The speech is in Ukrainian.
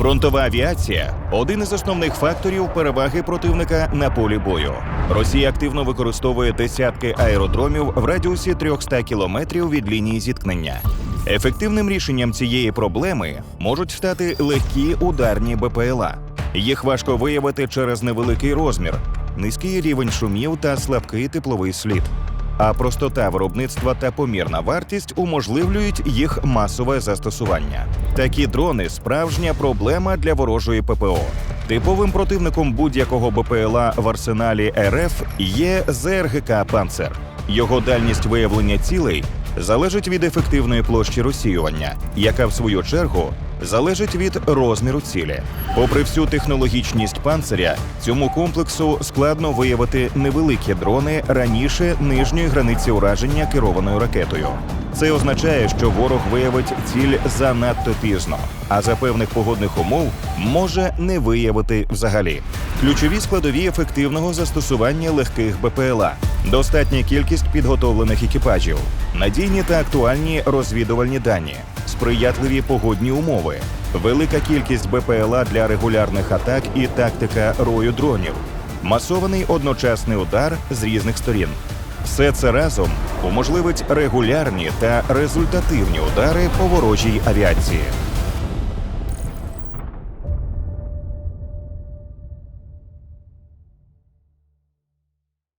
Фронтова авіація один із основних факторів переваги противника на полі бою. Росія активно використовує десятки аеродромів в радіусі 300 кілометрів від лінії зіткнення. Ефективним рішенням цієї проблеми можуть стати легкі ударні БПЛА. Їх важко виявити через невеликий розмір, низький рівень шумів та слабкий тепловий слід. А простота виробництва та помірна вартість уможливлюють їх масове застосування. Такі дрони справжня проблема для ворожої ППО. Типовим противником будь-якого БПЛА в арсеналі РФ є ЗРГК Панцер. Його дальність виявлення цілей залежить від ефективної площі розсіювання, яка в свою чергу залежить від розміру цілі. Попри всю технологічність панциря, цьому комплексу складно виявити невеликі дрони раніше нижньої границі ураження керованою ракетою. Це означає, що ворог виявить ціль занадто пізно, а за певних погодних умов може не виявити взагалі. Ключові складові ефективного застосування легких БПЛА, достатня кількість підготовлених екіпажів, надійні та актуальні розвідувальні дані, сприятливі погодні умови, велика кількість БПЛА для регулярних атак і тактика рою дронів, масований одночасний удар з різних сторін. Все це разом уможливить регулярні та результативні удари по ворожій авіації.